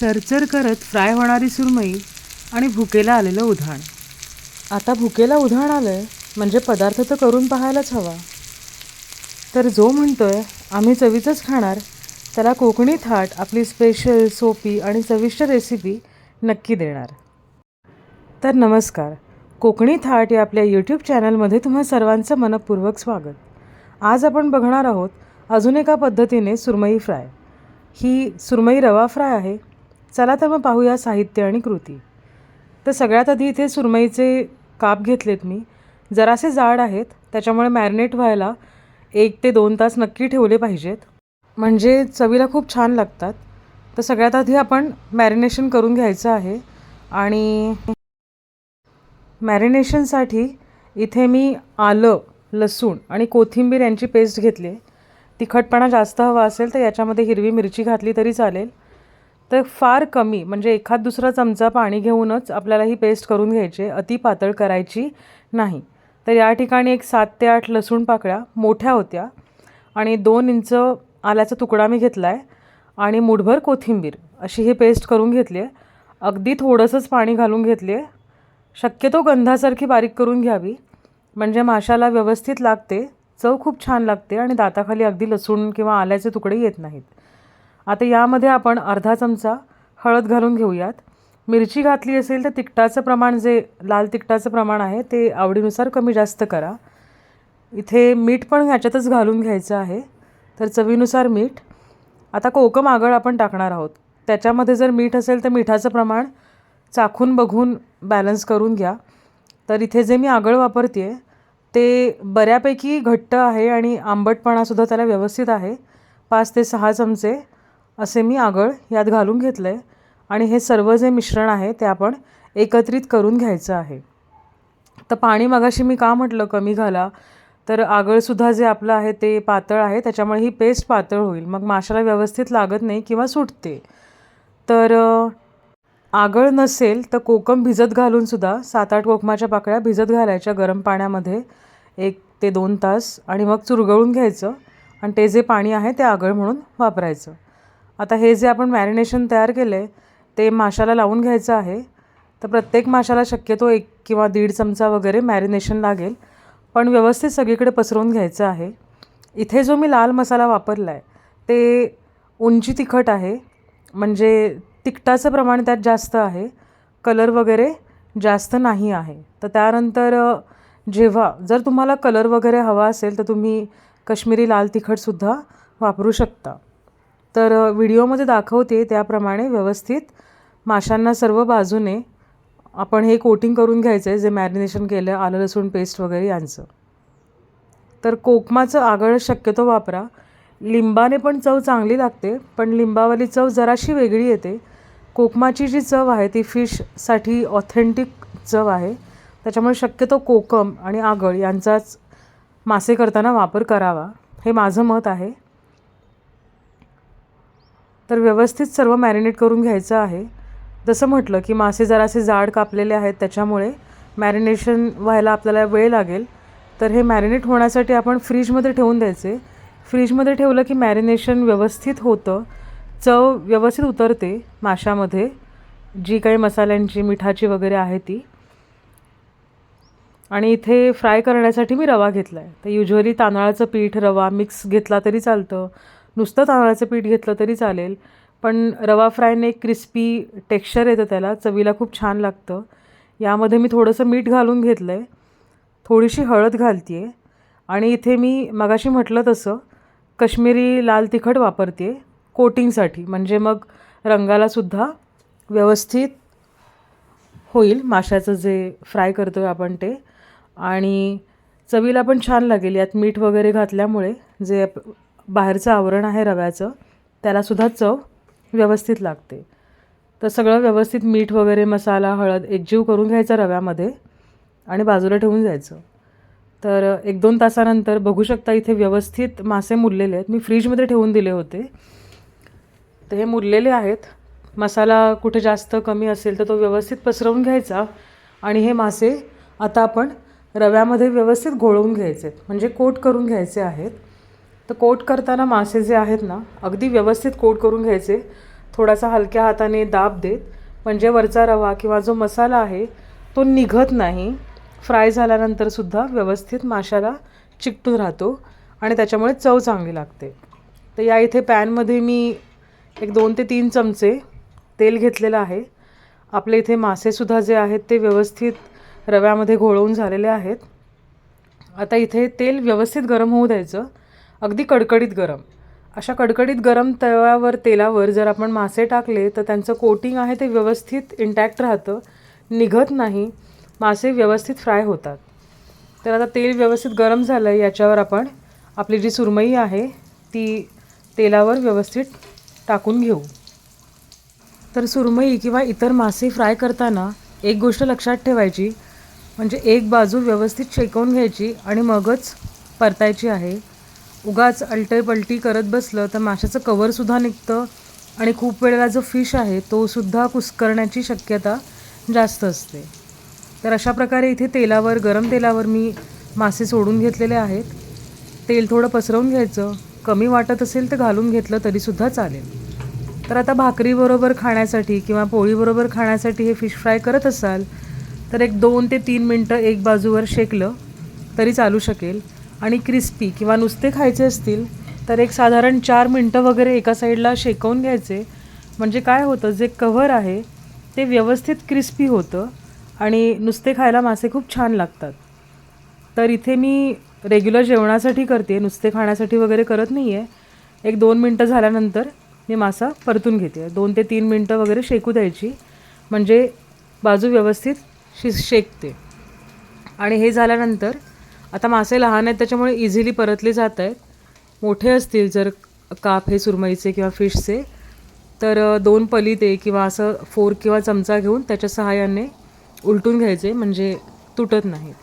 चरचर करत फ्राय होणारी सुरमई आणि भुकेला आलेलं उधाण. आता भुकेला उधाण आलं आहे म्हणजे पदार्थ तर करून पाहायलाच हवा. तर जो म्हणतोय आम्ही चवीचंच खाणार त्याला कोकणी थाट आपली स्पेशल सोपी आणि चविष्ट रेसिपी नक्की देणार. तर नमस्कार. कोकणी थाट या आपल्या यूट्यूब चॅनलमध्ये तुम्हा सर्वांचं मनपूर्वक स्वागत. आज आपण बघणार आहोत अजून एका पद्धतीने सुरमई फ्राय. ही सुरमई रवा फ्राय आहे. चला तर मग पाहूया साहित्य आणि कृती. तर सगळ्यात आधी इथे सुरमईचे काप घेतलेत मी. जरासे जाड आहेत त्याच्यामुळे मॅरिनेट व्हायला एक ते दोन तास नक्की ठेवले पाहिजेत. म्हणजे चवीला खूप छान लागतात. तर सगळ्यात आधी आपण मॅरिनेशन करून घ्यायचं आहे आणि मॅरिनेशनसाठी इथे मी आलं लसूण आणि कोथिंबीर यांची पेस्ट घेतली तिखटपणा जास्त हवा असेल तर याच्यामध्ये हिरवी मिरची घातली तरी चालेल. तर फार कमी म्हणजे एखाद दुसरा चमचा पाणी घेऊनच आपल्याला ही पेस्ट करून घ्यायची आहे अति पातळ करायची नाही. तर या ठिकाणी एक सात ते आठ लसूण पाकळ्या मोठ्या होत्या आणि दोन इंच आल्याचा तुकडा मी घेतला आहे आणि मुठभर कोथिंबीर अशी ही पेस्ट करून घेतली आहे अगदी थोडंसंच पाणी घालून घेतली आहे शक्यतो गंधासारखी बारीक करून घ्यावी. म्हणजे माशाला व्यवस्थित लागते चव खूप छान लागते आणि दाताखाली अगदी लसूण किंवा आल्याचे तुकडे येत नाहीत. आता यामध्ये आपण अर्धा चमचा हळद घालून घेऊयात. मिरची घातली असेल तर तिखटाचं प्रमाण जे लाल तिखटाचं प्रमाण आहे ते आवडीनुसार कमी जास्त करा. इथे मीठ पण ह्याच्यातच घालून घ्यायचं आहे. तर चवीनुसार मीठ. आता कोकम आगळ आपण टाकणार आहोत. त्याच्यामध्ये जर मीठ असेल तर मिठाचं प्रमाण चाखून बघून बॅलन्स करून घ्या. तर इथे जे मी आगळ वापरते आहे ते बऱ्यापैकी घट्ट आहे आणि आंबटपणासुद्धा त्याला व्यवस्थित आहे. पाच ते सहा चमचे. असे मी आगळ यात घालून घेतलं आहे आणि हे सर्व जे मिश्रण आहे ते आपण एकत्रित करून घ्यायचं आहे. तर पाणी मगाशी मी का म्हटलं कमी घाला? तर आगळसुद्धा जे आपलं आहे ते पातळ आहे त्याच्यामुळे ही पेस्ट पातळ होईल. मग माशाला व्यवस्थित लागत नाही किंवा सुटते. तर आगळ नसेल तर कोकम भिजत घालूनसुद्धा सात आठ कोकमाच्या पाकळ्या भिजत घालायच्या गरम पाण्यामध्ये एक ते दोन तास आणि मग चुरगळून घ्यायचं आणि ते जे पाणी आहे ते आगळ म्हणून वापरायचं. आता हे जे आपण मॅरिनेशन तयार केलं आहे ते माशाला लावून घ्यायचं आहे. तर प्रत्येक माशाला शक्यतो एक किंवा दीड चमचा वगैरे मॅरिनेशन लागेल. पण व्यवस्थित सगळीकडे पसरवून घ्यायचं आहे. इथे जो मी लाल मसाला वापरला आहे ते उंची तिखट आहे. म्हणजे तिखटाचं प्रमाण त्यात जास्त आहे. कलर वगैरे जास्त नाही आहे. तर त्यानंतर जेव्हा जर तुम्हाला कलर वगैरे हवा असेल तर तुम्ही कश्मीरी लाल तिखटसुद्धा वापरू शकता. तर व्हिडिओमध्ये दाखवते त्याप्रमाणे व्यवस्थित माशांना सर्व बाजूने आपण हे कोटिंग करून घ्यायचं आहे जे मॅरिनेशन केलं आलं लसूण पेस्ट वगैरे यांचं. तर कोकमाचं आगळ शक्यतो वापरा. लिंबाने पण चव चांगली लागते पण लिंबावाली चव जराशी वेगळी येते. कोकमाची जी चव आहे ती फिशसाठी ऑथेंटिक चव आहे. त्याच्यामुळे शक्यतो कोकम आणि आगळ यांचाच मासे करताना वापर करावा. हे माझं मत आहे. तर व्यवस्थित सर्व मॅरिनेट करून घ्यायचं आहे. जसं म्हटलं की मासे जरासे जाड कापलेले आहेत त्याच्यामुळे मॅरिनेशन व्हायला आपल्याला वेळ लागेल. तर हे मॅरिनेट होण्यासाठी आपण फ्रीजमध्ये ठेवून द्यायचे. फ्रीजमध्ये ठेवलं की मॅरिनेशन व्यवस्थित होतं. चव व्यवस्थित उतरते माशामध्ये. जी काही मसाल्यांची मिठाची वगैरे आहे ती. आणि इथे फ्राय करण्यासाठी मी रवा घेतला आहे तर युजली तांदळाचं पीठ रवा मिक्स घेतला तरी चालतं. नुसतं तांदळाचं पीठ घेतलं तरी चालेल पण रवा फ्रायने एक क्रिस्पी टेक्स्चर येतं त्याला चवीला खूप छान लागतं. यामध्ये मी थोडंसं मीठ घालून घेतलं आहे थोडीशी हळद घालते आहे आणि इथे मी मगाशी म्हटलं तसं कश्मीरी लाल तिखट वापरते आहे कोटिंगसाठी म्हणजे मग रंगालासुद्धा व्यवस्थित होईल माशाचं जे फ्राय करतो आहे आपण ते. आणि चवीला पण छान लागेल यात मीठ वगैरे घातल्यामुळे जे बाहेरचं आवरण आहे रव्याचं त्यालासुद्धा चव व्यवस्थित लागते. तर सगळं व्यवस्थित मीठ वगैरे मसाला हळद एकजीव करून घ्यायचा रव्यामध्ये आणि बाजूला ठेवून जायचं. तर एक दोन तासानंतर बघू शकता इथे व्यवस्थित मासे मुरलेले आहेत. मी फ्रीजमध्ये ठेवून दिले होते. तर हे मुरलेले आहेत. मसाला कुठे जास्त कमी असेल तर तो व्यवस्थित पसरवून घ्यायचा आणि हे मासे आता आपण रव्यामध्ये व्यवस्थित घोळवून घ्यायचे आहेत. म्हणजे कोट करून घ्यायचे आहेत. तर कोट करताना मासे जे आहेत ना अगदी व्यवस्थित कोट करून घ्यायचे. थोडासा हलक्या हाताने दाब देत म्हणजे वरचा रवा किंवा जो मसाला आहे तो निघत नाही. फ्राय झाल्यानंतरसुद्धा व्यवस्थित माशाला चिकटून राहतो आणि त्याच्यामुळे चव चांगली लागते. तर या इथे पॅनमध्ये मी एक दोन ते तीन चमचे तेल घेतलेलं आहे. आपले इथे मासेसुद्धा जे आहेत ते व्यवस्थित रव्यामध्ये घोळवून झालेले आहेत. आता इथे तेल व्यवस्थित गरम होऊ द्यायचं. अगदी कडकडीत गरम. अशा कडकडीत गरम तव्यावर तेलावर जर आपण मासे टाकले तर त्यांचं कोटिंग आहे ते व्यवस्थित इंटॅक्ट राहतं निघत नाही मासे व्यवस्थित फ्राय होतात. तर आता तेल व्यवस्थित गरम झालं आहे याच्यावर आपण आपली जी सुरमई आहे ती तेलावर व्यवस्थित टाकून घेऊ. तर सुरमई किंवा इतर मासे फ्राय करताना एक गोष्ट लक्षात ठेवायची म्हणजे एक बाजू व्यवस्थित शेकवून घ्यायची आणि मगच परतायची आहे. उगाच अलटपलटी करत बसलं तर माशाचं कवरसुद्धा निघतं आणि खूप वेळेला जो फिश आहे तोसुद्धा कुस्करण्याची शक्यता जास्त असते. तर अशा प्रकारे इथे तेलावर गरम तेलावर मी मासे सोडून घेतलेले आहेत. तेल थोडं पसरवून घ्यायचं. कमी वाटत असेल तर घालून घेतलं तरीसुद्धा चालेल. तर आता भाकरीबरोबर खाण्यासाठी किंवा पोळीबरोबर खाण्यासाठी हे फिश फ्राय करत असाल तर एक दोन ते तीन मिनटं एक बाजूवर शेकलं तरी चालू शकेल. आणि क्रिस्पी किंवा नुसते खायचे असतील तर एक साधारण चार मिनटं वगैरे एका साईडला शेकवून घ्यायचे. म्हणजे काय होतं जे कव्हर आहे ते व्यवस्थित क्रिस्पी होतं आणि नुसते खायला मासे खूप छान लागतात. तर इथे मी रेग्युलर जेवणासाठी करते नुसते खाण्यासाठी वगैरे करत नाही आहे एक दोन मिनटं झाल्यानंतर मी मासा परतून घेते. दोन ते तीन मिनटं वगैरे शेकू द्यायची. म्हणजे बाजू व्यवस्थित शि शेकते. आणि हे झाल्यानंतर आता मासे लहान आहेत त्याच्यामुळे इझिली परतले जात आहेत. मोठे असतील जर काप हे सुरमईचे किंवा फिशचे तर दोन दोन पलिते किंवा असं फोर किंवा चमचा घेऊन त्याच्या सहाय्याने उलटून घ्यायचे म्हणजे तुटत नाहीत.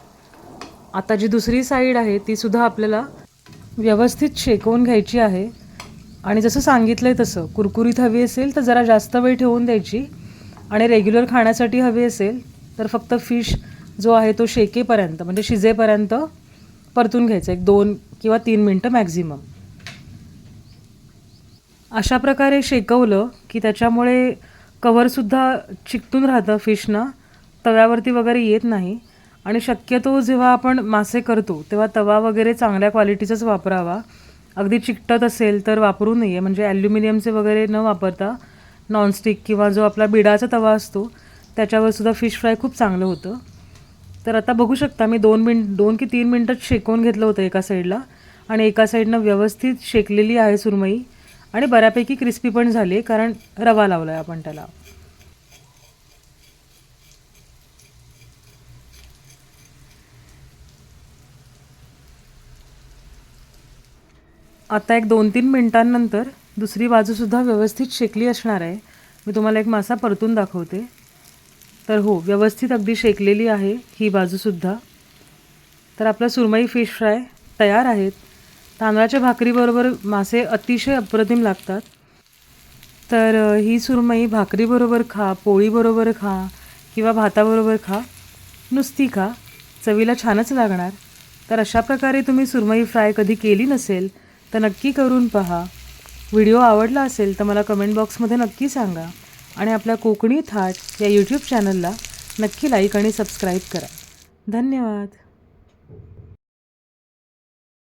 आता जी दुसरी साईड आहे तीसुद्धा आपल्याला व्यवस्थित शेकवून घ्यायची आहे. आणि जसं सांगितलं आहे तसं कुरकुरीत हवी असेल तर जरा जास्त वेळ ठेवून द्यायची. आणि रेग्युलर खाण्यासाठी हवी असेल तर फक्त फिश जो आहे तो शेकेपर्यंत म्हणजे शिजेपर्यंत परतून घ्यायचं एक दोन किंवा तीन मिनटं मॅक्झिमम अशा प्रकारे शेकवलं की त्याच्यामुळे कवरसुद्धा चिकटून राहतं फिशना तव्यावरती वगैरे येत नाही. आणि शक्यतो जेव्हा आपण मासे करतो तेव्हा तवा वगैरे चांगल्या क्वालिटीचाच वापरावा. अगदी चिकटत असेल तर वापरू नये. म्हणजे ॲल्युमिनियमचे वगैरे न वापरता नॉनस्टिक किंवा जो आपला बिडाचा तवा असतो त्याच्यावर सुद्धा फिश फ्राय खूप चांगलं होतं. तर आता बघू शकता मी दोन मिनट दोन की तीन मिनटात शेकवून घेतलं होतं एका साईडला. आणि एका साईडनं व्यवस्थित शेकलेली आहे सुरमई. आणि बऱ्यापैकी क्रिस्पी पण झाली आहे कारण रवा लावला आहे आपण त्याला. आता एक दोन तीन मिनटांनंतर दुसरी बाजूसुद्धा व्यवस्थित शेकली असणार आहे. मी तुम्हाला एक मासा परतून दाखवते. तर हो व्यवस्थित अगदी शेकलेली आहे ही बाजूसुद्धा. तर आपला सुरमई फिश फ्राय तयार आहेत. तांदळाच्या भाकरीबरोबर मासे अतिशय अप्रतिम लागतात. तर ही सुरमई भाकरीबरोबर खा पोळीबरोबर खा किंवा भाताबरोबर खा नुसती खा चवीला छानच लागणार. तर अशा प्रकारे तुम्ही सुरमई फ्राय कधी केली नसेल तर नक्की करून पहा. व्हिडिओ आवडला असेल तर मला कमेंट बॉक्समध्ये नक्की सांगा. आणि आपल्या कोकणी थाट या यूट्यूब चॅनलला नक्की लाईक आणि सबस्क्राईब करा. धन्यवाद.